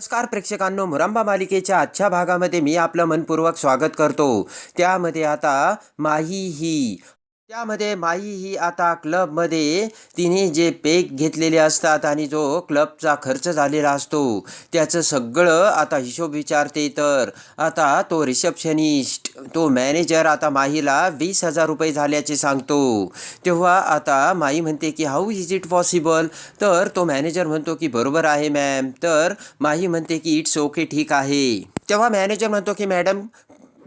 नमस्कार प्रेक्षकांनो मुरांबा मालिकेच्या आजच्या भागामध्ये मी आपलं मनपूर्वक स्वागत करतो. त्यामध्ये आता माही ही. त्यामध्ये माही ही आता क्लबमध्ये तिने जे पेक घेतलेले असतात आणि जो क्लबचा खर्च झालेला असतो त्याचं सगळं आता हिशोब विचारते तर. आता तो रिसेप्शनिस्ट तो मॅनेजर आता माहीला वीस हजार रुपये झाल्याचे सांगतो. तेव्हा आता माई म्हणते की हाऊ इज इट पॉसिबल? तर तो मॅनेजर म्हणतो की बरोबर आहे मॅम. तर माही म्हणते की इट्स ओके ठीक आहे. तेव्हा मॅनेजर म्हणतो की मॅडम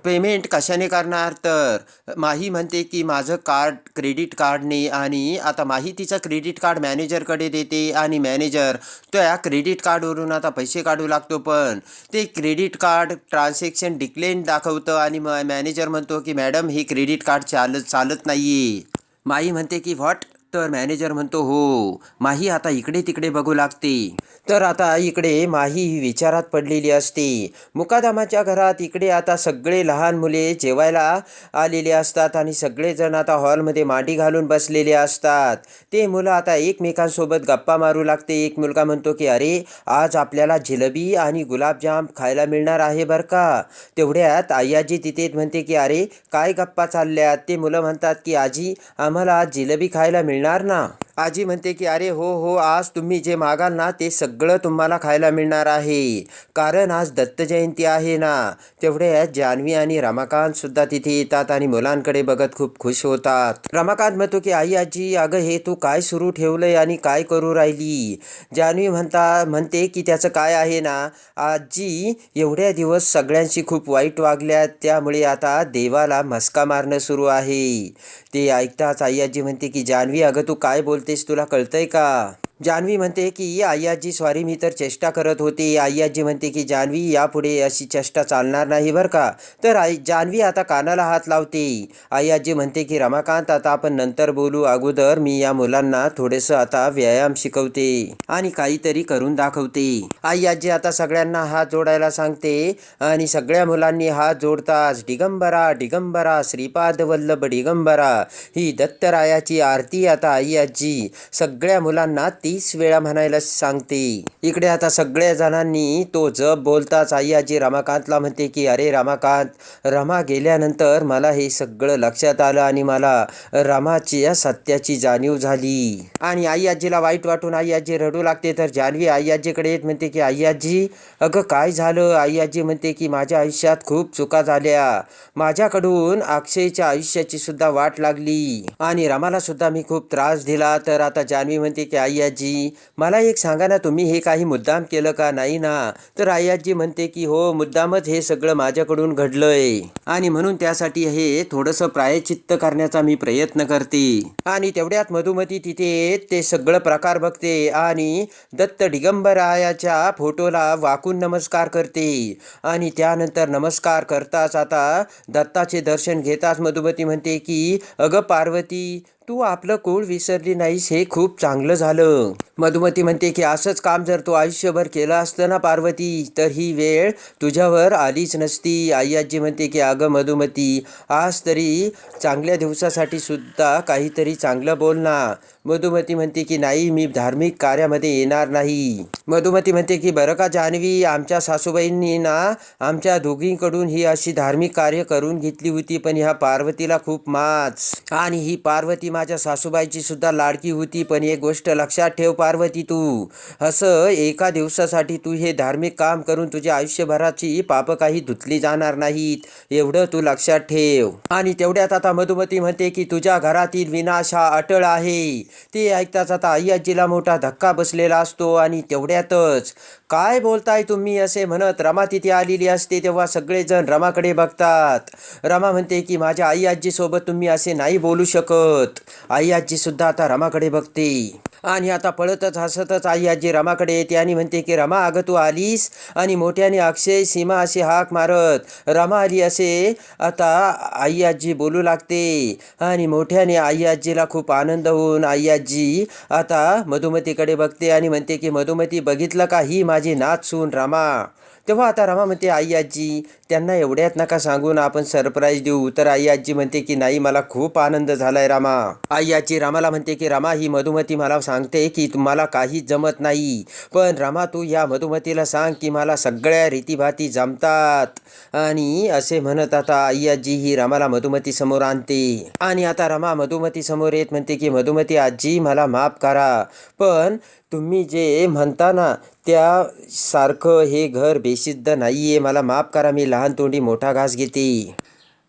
पेमेंट कशाने करणार? तर माही म्हणते की माझं कार्ड क्रेडिट कार्डने आणि आता माही तिचं क्रेडिट कार्ड मॅनेजरकडे देते आणि मॅनेजर त्या क्रेडिट कार्डवरून आता पैसे काढू लागतो. पण ते क्रेडिट कार्ड ट्रान्झॅक्शन डिक्लेन दाखवतं आणि म मॅनेजर म्हणतो की मॅडम हे क्रेडिट कार्ड चालत चालत नाही आहे माही म्हणते की व्हॉट? तर मॅनेजर म्हणतो हो माही आता इकडे तिकडे बघू लागते. तर आता इकडे माही विचारात पडलेली असते. मुकादामाच्या घरात इकडे आता सगळे लहान मुले जेवायला आलेले असतात आणि सगळेजण आता हॉलमध्ये मांडी घालून बसलेले असतात. ते मुलं आता एकमेकांसोबत गप्पा मारू लागते. एक मुलगा म्हणतो की अरे आज आपल्याला जिलेबी आणि गुलाबजाम खायला मिळणार आहे बरं का? तेवढ्यात आयाजी तिथे म्हणते की अरे काय गप्पा चालल्यात? ते मुलं म्हणतात की आजी आम्हाला आज जिलेबी खायला मिळणार ना? आजी म्हणते की अरे हो हो आज तुम्ही जे मागाल ना ते सगळं तुम्हाला खायला मिळणार आहे. कारण आज दत्त जयंती आहे ना. तेवढ्यात जान्हवी आणि रमाकांत सुद्धा तिथे येतात आणि मुलांकडे बघत खूप खुश होतात. रमाकांत म्हणतो की आई आजी अगं हे तू काय सुरू ठेवलंय आणि काय करू राहिली? जान्हवी म्हणता म्हणते की त्याचं काय आहे ना आजी एवढ्या दिवस सगळ्यांशी खूप वाईट वागल्या त्यामुळे आता देवाला मस्का मारणं सुरू आहे. ते ऐकताच आई आजी म्हणते की जान्हवी अगं तू काय बोल तुला कळतंय का जान्हवी म्हणते की आय्याजी सॉरी मी तर चेष्टा करत होते. आय्याजी म्हणते की जान्हवी यापुढे अशी चेष्टा चालणार नाही बरं का? तर आई जान्हवी आता कानाला हात लावते. आय्याजी म्हणते की रमाकांत आता आपण नंतर बोलू. अगोदर मी या मुलांना थोडेसं आता व्यायाम शिकवते आणि काहीतरी करून दाखवते. आय्याजी आता सगळ्यांना हात जोडायला सांगते आणि सगळ्या मुलांनी हात जोडताच डिगंबरा डिगंबरा श्रीपाद वल्लभ डिगंबरा ही दत्तरायाची आरती आता आय्याजी सगळ्या मुलांना ती तीस वेळा म्हणायला सांगते. इकडे आता सगळ्या जणांनी तो जप बोलताच आई आजी रमाकांतला म्हणते की अरे रमाकांत रमा गेल्यानंतर मला हे सगळं लक्षात आलं आणि मला रमाची या सत्याची जाणीव झाली. आणि आई आजीला वाईट वाटून आई आजी रडू लागते. तर जान्हवी आई आजीकडे येत म्हणते की आई आजी अगं काय झालं? आई आजी म्हणते की माझ्या आयुष्यात खूप चुका झाल्या. माझ्याकडून अक्षयच्या आयुष्याची सुद्धा वाट लागली. आणि रमाला सुद्धा मी खूप त्रास दिला. तर आता जान्हवी म्हणते की आई आजी मला एक सांगा ना तुम्ही हे काही मुद्दाम केलं का? नाही ना. तर आई आजी म्हणते की हो मुद्दामच हे सगळं माझ्याकडून घडलंय. आणि म्हणून त्यासाठी हे थोडंसं प्रायचित्त करण्याचा मी प्रयत्न करते. आणि तेवढ्यात मधुमती तिथे ते सगळं प्रकार बघते आणि दत्त दिगंबरायाच्या फोटोला वाकून नमस्कार करते. आणि त्यानंतर नमस्कार करताच आता दत्ताचे दर्शन घेताच मधुमती म्हणते की अगं पार्वती तू आपलं कुळ विसरली नाहीस हे खूप चांगलं झालं. मधुमती म्हणते की असंच काम जर तू आयुष्यभर केलं असतं ना पार्वती तर ही वेळ तुझ्यावर आलीच नसती. आई आजी म्हणते की अगं मधुमती आज तरी चांगल्या दिवसासाठी सुद्धा काहीतरी चांगलं बोल ना. मधुमती म्हणते की नाही मी धार्मिक कार्यामध्ये येणार नाही. मधुमती म्हणते की बरं का जान्हवी आमच्या सासूबाईंनी ना आमच्या दोघींकडून ही अशी धार्मिक कार्य करून घेतली होती पण ह्या पार्वतीला खूप माच आणि ही पार्वती माझ्या सासूबाईची सुद्धा लाडकी होती पण एक गोष्ट लक्षात ठेव पार्वती तू. असं एका दिवसासाठी तू हे धार्मिक काम करून तुझ्या आयुष्यभराची पाप काही धुतली जाणार नाहीत एवढं तू लक्षात ठेव. आणि तेवढ्यात आता मधुमती म्हणते की तुझ्या घरातील विनाश हा अटळ आहे. ते ऐकताच आता आई आजीला मोठा धक्का बसलेला असतो आणि तेवढ्यातच काय बोलताय तुम्ही? असे म्हणत रमा तिथे आलेली असते तेव्हा सगळेजण रमाकडे बघतात. रमा म्हणते की माझ्या आई आजीसोबत तुम्ही असे नाही बोलू शकत. आई आजी सुद्धा आता रमाकडे बघते. आणि आता पळतच हसतच आई आजी रमाकडे येते आणि म्हणते की रमा अगं तू आलीस? आणि मोठ्याने अक्षय सीमा अशी हाक मारत रमा आली असे? आता आई आजी बोलू लागते. आणि मोठ्याने आई आजीला खूप आनंद होऊन आई आजी आता मधुमतीकडे बघते आणि म्हणते की मधुमती बघितलं का ही माझी नाच सून रमा? तेव्हा आता रमा म्हणते आई आजी त्यांना एवढ्यात नका सांगून आपण सरप्राईज देऊ. तर आई आजी म्हणते की नाही मला खूप आनंद झालाय रामा. आई आजी रामाला म्हणते की रामा ही मधुमती मला सांग सांगते की तुम्हाला काहीच जमत नाही. पण रमा तू या मधुमतीला सांग की मला सगळ्या रीतीभाती जमतात. आणि असे म्हणत आता आजी ही रमाला मधुमती समोर आणते. आणि आता रमा मधुमती समोर येत म्हणते की मधुमती आजी मला माफ करा. पण तुम्ही जे म्हणता ना त्या सारखं हे घर बेशिद्ध नाही आहे मला माफ करा मी लहान तोंडी मोठा घास घेते.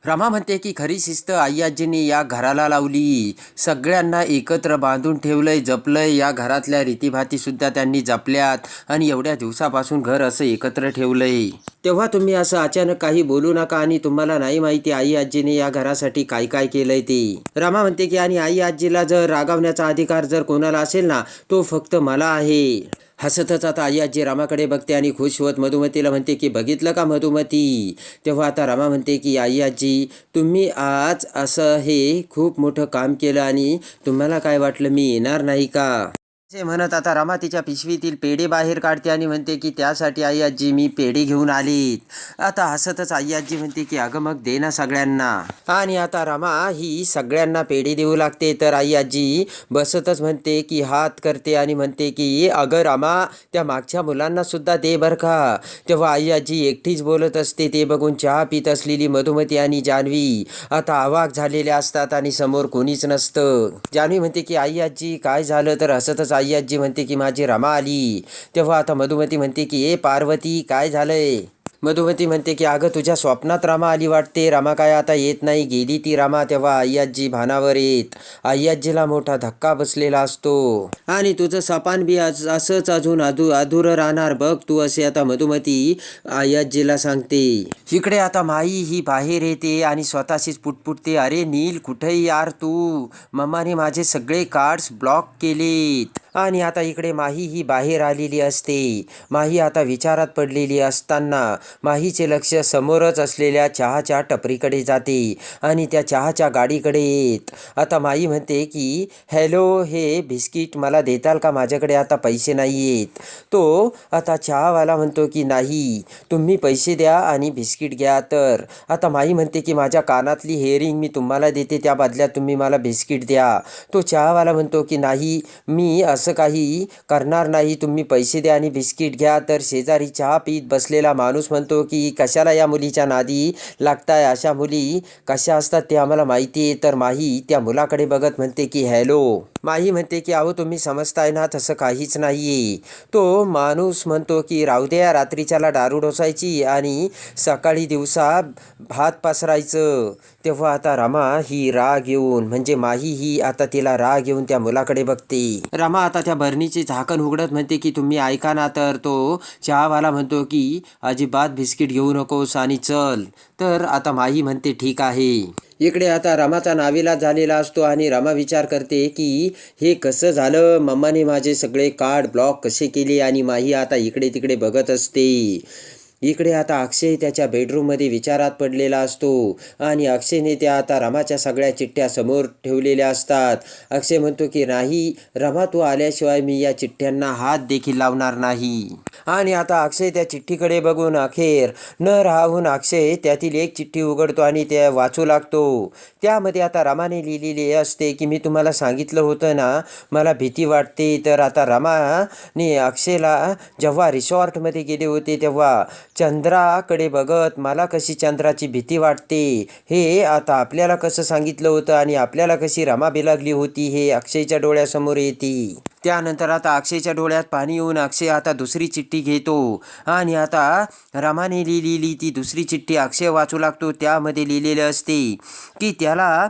रमा म्हणते की खरी शिस्त आय्याजींनी या घराला लावली. सगळ्यांना एकत्र बांधून ठेवलंय जपलंय. या घरातल्या रीतीभातीसुद्धा त्यांनी जपल्यात आणि एवढ्या दिवसापासून घर असं एकत्र ठेवलंय. तेव्हा तुम्ही असं अचानक काही बोलू नका आणि तुम्हाला नाही माहिती आई आजीने या घरासाठी काय काय केलंय ते. रमा म्हणते की आणि आई आजीला जर रागावण्याचा अधिकार जर कोणाला असेल ना तो फक्त मला आहे. हसतच आता आई आजी रामाकडे बघते आणि खुश होत. मधुमतीला म्हणते की बघितलं का मधुमती? तेव्हा आता रामा म्हणते की आई आजी तुम्ही आज असं हे खूप मोठं काम केलं आणि तुम्हाला काय वाटलं? मी येणार नाही का? असे म्हणत आता रमा तिच्या पिशवीतील पेढे बाहेर काढते आणि म्हणते की त्यासाठी आई आजी मी पेढे घेऊन आलीत. आता हसतच आई आजी म्हणते की अगं मग दे ना सगळ्यांना. आणि आता रमा ही सगळ्यांना पेढे देऊ लागते. तर आई आजी बसतच म्हणते की हात करते आणि म्हणते की अगं रमा त्या मागच्या मुलांना सुद्धा दे बर का. तेव्हा आई आजी एकटीच बोलत असते. ते बघून चहा पित असलेली मधुमती आणि जान्हवी आता अवाक झालेल्या असतात आणि समोर कोणीच नसतं. जान्हवी म्हणते की आई आजी काय झालं? तर हसतच आई आजी म्हणते की माझी रमा आली. तेव्हा आता मधुमती म्हणते की ए पार्वती काय झालंय? मधुमती म्हणते की अगं तुझ्या स्वप्नात रामा आली वाटते. रामा काय आता येत नाही. गेली ती रामा तेव्हा अय्याजी भानावर येत. अय्याजीला मोठा धक्का बसलेला असतो. आणि तुझं सपान बी असंच अजून अधू अधुरं राहणार बघ तू असे आता मधुमती अय्याजीला सांगते. इकडे आता माई ही बाहेर येते आणि स्वतःशीच पुटपुटते. अरे नील कुठे यार तू? मम्माने माझे सगळे कार्ड्स ब्लॉक केलेत. आणि आता इकडे माही ही बाहेर आलेली असते. माही आता विचारात पडलेली असताना माहीचे लक्ष समोरच असलेल्या चहाच्या टपरीकडे जाते आणि त्या चहाच्या गाडीकडे येत. आता माई म्हणते की हॅलो हे बिस्किट मला देताल का माझ्याकडे? आता पैसे नाही आहेत तो आता चहावाला म्हणतो की नाही तुम्ही पैसे द्या आणि बिस्किट घ्या तर. आता माई म्हणते की माझ्या कानातली हेअरिंग मी तुम्हाला देते त्या बदल्यात तुम्ही मला बिस्किट द्या. तो चहावाला म्हणतो की नाही मी असं असं काही करणार नाही. तुम्ही पैसे द्या आणि बिस्किट घ्या. तर शेजारी चहा पीत बसलेला माणूस म्हणतो की कशाला या मुलीच्या नादी लागताय? अशा मुली कशा असतात ते आम्हाला माहिती आहे. तर माही त्या मुलाकडे बघत म्हणते की हॅलो. माही म्हणते की अहो तुम्ही समजताय ना तसं काहीच नाही आहे तो माणूस म्हणतो की राहू द्या रात्रीच्याला दारू डोसायची आणि सकाळी दिवसा भात पसरायचं. तेव्हा आता रमा ही राग येऊन म्हणजे माही ही आता तिला राग येऊन त्या मुलाकडे बघते. रमा आता त्या बरणीची झाकण उघडत म्हणते की तुम्ही ऐका ना तर तो चहावाला म्हणतो की अजिबात बिस्किट घेऊ नकोस आणि चल. तर आता माही म्हणते ठीक आहे. इकडे आता रमाचा नावीला झालेला असतो आणि रमा विचार करते की हे कसं झालं? मम्माने माझे सगळे कार्ड ब्लॉक कसे केले आणि माही आता इकडे तिकडे बघत असते. इकडे आता अक्षय त्याच्या बेडरूममध्ये विचारात पडलेला असतो. आणि अक्षयने त्या आता रमाच्या सगळ्या चिठ्ठ्या समोर ठेवलेल्या असतात. अक्षय म्हणतो की नाही रमा तू आल्याशिवाय मी या चिठ्ठ्यांना हात देखील लावणार नाही. आणि आता अक्षय त्या चिठ्ठीकडे बघून अखेर न राहून अक्षय त्यातील एक चिठ्ठी उघडतो आणि त्या वाचू लागतो. त्यामध्ये आता रमाने लिहिलेले असते की मी तुम्हाला सांगितलं होतं ना मला भीती वाटते. तर आता रमाने अक्षयला जेव्हा रिसॉर्टमध्ये गेले होते तेव्हा चंद्राकडे बघत मला कशी चंद्राची भीती वाटते. हे आता आपल्याला कसं सांगितलं होतं आणि आपल्याला कशी रमा बिलागली होती हे अक्षयच्या डोळ्यासमोर येते. त्यानंतर आता अक्षयच्या डोळ्यात पाणी येऊन अक्षय आता दुसरी चिठ्ठी घेतो. आणि आता रमाने लिहिलेली ती दुसरी चिठ्ठी अक्षय वाचू लागतो. त्यामध्ये लिहिलेलं असते की त्याला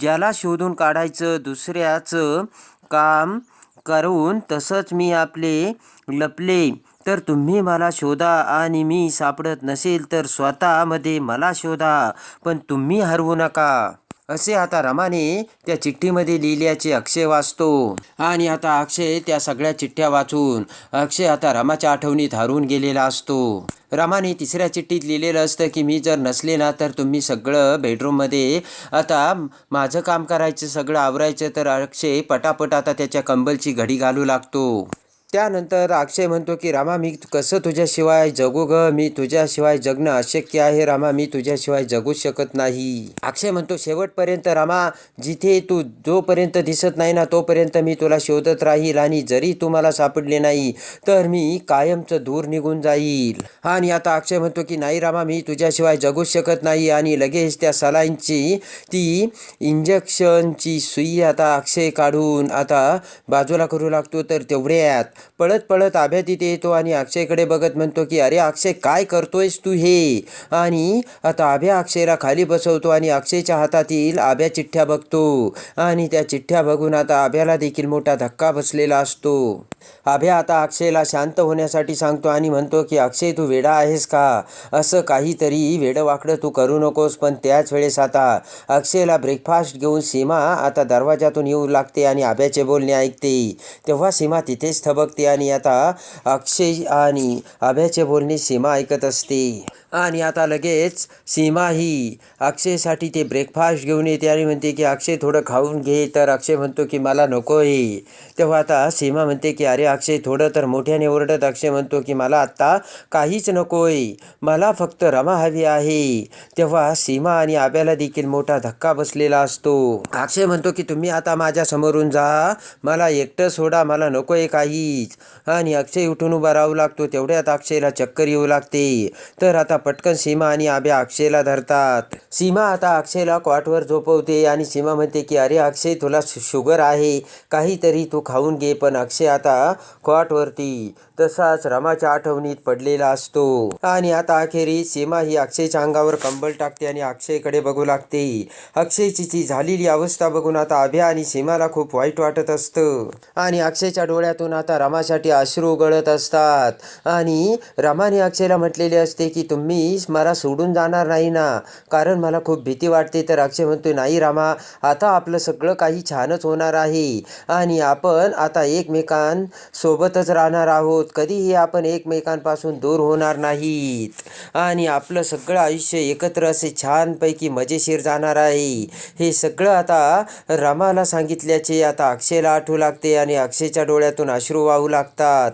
ज्याला शोधून काढायचं दुसऱ्याचं काम करून तसंच मी आपले लपले. तर तुम्ही मला शोधा आणि मी सापडत नसेल तर स्वतःमध्ये मला शोधा. पण तुम्ही हरवू नका. असे आता रमाने त्या चिठ्ठीमध्ये लिहिल्याचे अक्षय वाचतो. आणि आता अक्षय त्या सगळ्या चिठ्ठ्या वाचून अक्षय आता रमाच्या आठवणीत हरवून गेलेला असतो. रमाने तिसऱ्या चिठ्ठीत लिहिलेलं असतं की मी जर नसले ना तर तुम्ही सगळं बेडरूममध्ये आता माझं काम करायचं सगळं आवरायचं तर अक्षय पटापट आता त्याच्या कंबलची घडी घालू लागतो. त्यानंतर अक्षय म्हणतो की रामा मी कसं तुझ्याशिवाय जगू ग? मी तुझ्याशिवाय जगणं अशक्य आहे रामा मी तुझ्याशिवाय जगूच शकत नाही. अक्षय म्हणतो शेवटपर्यंत रामा जिथे तू जोपर्यंत दिसत नाही ना तोपर्यंत मी तुला शोधत राहील आणि जरी तू मला सापडले नाही तर मी कायमचं दूर निघून जाईल. आणि आता अक्षय म्हणतो की नाही रामा मी तुझ्याशिवाय जगूच शकत नाही. आणि लगेच त्या सलाईनची ती इंजेक्शनची सुई आता अक्षय काढून आता बाजूला करू लागतो तर तेवढ्यात पळत पळत आभ्या तिथे येतो आणि अक्षयकडे बघत म्हणतो की अरे अक्षय काय करतोयस तू हे? आणि आता आभ्या अक्षयला खाली बसवतो आणि अक्षयच्या हातातील आभ्या चिठ्ठ्या बघतो. आणि त्या चिठ्ठ्या बघून आता आभ्याला देखील मोठा धक्का बसलेला असतो. आभ्या आता अक्षयला शांत होण्यासाठी सांगतो आणि म्हणतो की अक्षय तू वेडा आहेस का? असं काहीतरी वेडवाकडं तू करू नकोस पण त्याच वेळेस आता अक्षयला ब्रेकफास्ट घेऊन सीमा आता दरवाजातून येऊ लागते आणि आभ्याचे बोलणे ऐकते. तेव्हा सीमा तिथेच थबकते आणि आता अक्षय आणि आभ्याचे बोलणे सीमा ऐकत असते. आणि आता लगेच सीमा ही अक्षयसाठी ते ब्रेकफास्ट घेऊन येते आणि म्हणते की अक्षय थोडं खाऊन घे. तर अक्षय म्हणतो की मला नको आहे तेव्हा आता सीमा म्हणते की अरे अक्षय थोडं तर मोठ्याने ओरडत अक्षय म्हणतो की मला आत्ता काहीच नको आहे मला फक्त रमा हवी आहे. तेव्हा सीमा आणि आब्याला देखील मोठा धक्का बसलेला असतो. अक्षय म्हणतो की तुम्ही आता माझ्या समोरून जा. मला एकटं सोडा. मला नको आहे काहीच. आणि अक्षय उठून उभा राहू लागतो. तेवढ्यात अक्षयला चक्कर येऊ लागते. तर आता पटकन सीमा आणि आब्या अक्षयला धरतात. सीमा आता अक्षयला क्वाटवर झोपवते आणि सीमा म्हणते की अरे अक्षय तुला शुगर आहे. काहीतरी तू खाऊन घे. पण अक्षय आता कॉटवरती तसाच रमाच्या आठवणीत पडलेला असतो. आणि आता अखेरीस सीमा ही अक्षयच्या अंगावर कंबल टाकते आणि अक्षयकडे बघू लागते. अक्षयची ती झालेली अवस्था बघून आता अभ्या आणि सीमाला खूप वाईट वाटत असतं. आणि अक्षयच्या डोळ्यातून आता रमासाठी अश्रू गळत असतात. आणि रमाने अक्षयला म्हटलेले असते की तुम्ही मला सोडून जाणार नाही ना. कारण मला खूप भीती वाटते. तर अक्षय म्हणतोय नाही रामा आता आपलं सगळं काही छानच होणार आहे. आणि आपण आता एकमेकांसोबतच राहणार आहोत. कधीही आपण एकमेकांपासून दूर होणार नाहीत. आणि आपलं सगळं आयुष्य एकत्र असे छानपैकी मजेशीर जाणार आहे. हे सगळं आता रमाला सांगितल्याचे आता अक्षयला आठवू लागते आणि अक्षयच्या डोळ्यातून अश्रू वाहू लागतात.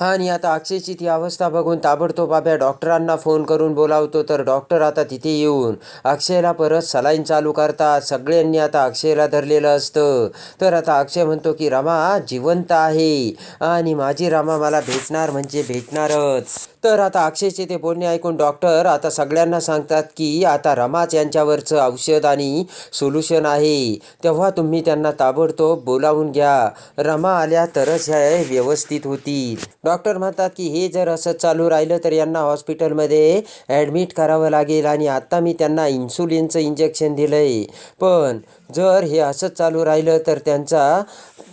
आणि आता अक्षयची ती अवस्था बघून ताबडतोब बाब्या डॉक्टरांना फोन करून बोलावतो तर डॉक्टर आता तिथे येऊन अक्षयला परत सलाईन चालू करतात. सगळ्यांनी आता अक्षयला धरलेलं असतं. तर आता अक्षय म्हणतो की रमा जिवंत आहे. आणि माझी रमा मला भेटणार म्हणजे भेटणारच. तर आता अक्षयचे ते बोलणे ऐकून डॉक्टर आता सगळ्यांना सांगतात की आता रमाच यांच्यावरचं औषध आणि सोल्युशन आहे. तेव्हा तुम्ही त्यांना ताबडतोब बोलावून घ्या. रमा आल्या तरच हे व्यवस्थित होतील. डॉक्टर म्हणतात की हे जर असं चालू राहिलं तर यांना हॉस्पिटलमध्ये ॲडमिट करावं लागेल आणि आत्ता मी त्यांना इन्सुलिनचं इंजेक्शन दिलं आहे पण जर हे असंच चालू राहिलं तर त्यांचा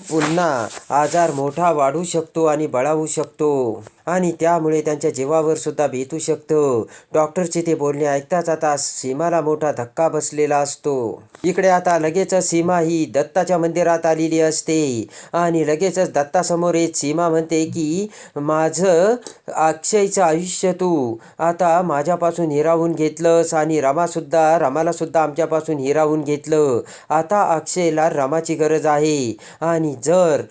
पुन्हा आजार मोठा वाढू शकतो आणि बळावू शकतो. आणि त्यामुळे त्यांच्या जीवावर सुद्धा बेतू शकतं. डॉक्टरचे ते बोलणे ऐकताच आता सीमाला मोठा धक्का बसलेला असतो. इकडे आता लगेचच सीमा ही दत्ताच्या मंदिरात आलेली असते. आणि लगेचच दत्तासमोर येत सीमा म्हणते की माझं अक्षयचं आयुष्य तू. आता माझ्यापासून हिरावून घेतलंस आणि रमासुद्धा रमाला सुद्धा आमच्यापासून हिरावून घेतलं. आता अक्षयला रामाची गरज आहे. आणि जर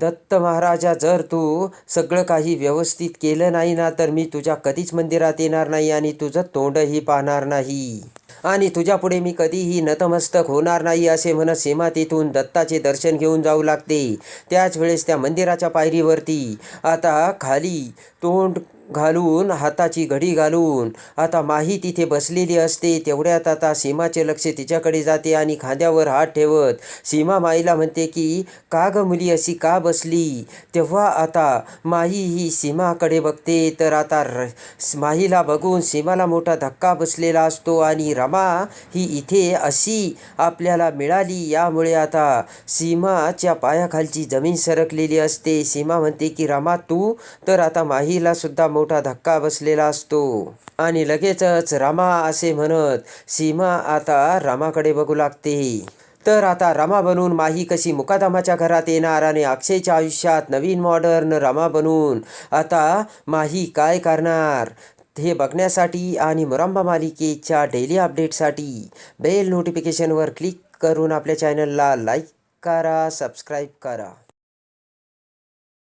दत्त महाराजा जर तू सगळं काही व्यवस्थित केलं नाही ना तर मी तुझ्या कधीच मंदिरात येणार नाही आणि तुझं तोंडही पाहणार नाही. आणि तुझ्यापुढे मी कधीही नतमस्तक होणार नाही असे म्हणत सीमा तिथून दत्ताचे दर्शन घेऊन जाऊ लागते. त्याच वेळेस त्या मंदिराच्या पायरीवरती. आता खाली तोंड घालून हाताची घडी घालून. आता माही तिथे बसलेली असते तेवढ्यात आता सीमाचे लक्ष तिच्याकडे जाते आणि खांद्यावर हात ठेवत सीमा माईला म्हणते की का ग मुली अशी का बसली? तेव्हा आता माही ही सीमाकडे बघते तर आता र माहीला बघून सीमाला मोठा धक्का बसलेला असतो आणि रमा ही इथे अशी आपल्याला मिळाली. यामुळे आता सीमाच्या पायाखालची जमीन सरकलेली असते. सीमा म्हणते की रमा तू तर आता माहीला सुद्धा मोठा धक्का बसलेला असतो. आणि लगेचच रामा असे म्हणत सीमा आता रामाकडे बघू लागते. तर आता रमा बनून माही कशी मुकादमाच्या घरात येणार आणि अक्षयच्या आयुष्यात नवीन मॉडर्न रमा बनून आता माही काय करणार? हे बघण्यासाठी आणि मुरंबा मालिकेच्या डेली अपडेटसाठी बेल नोटिफिकेशनवर क्लिक करून आपल्या चॅनलला लाईक करा सबस्क्राईब करा.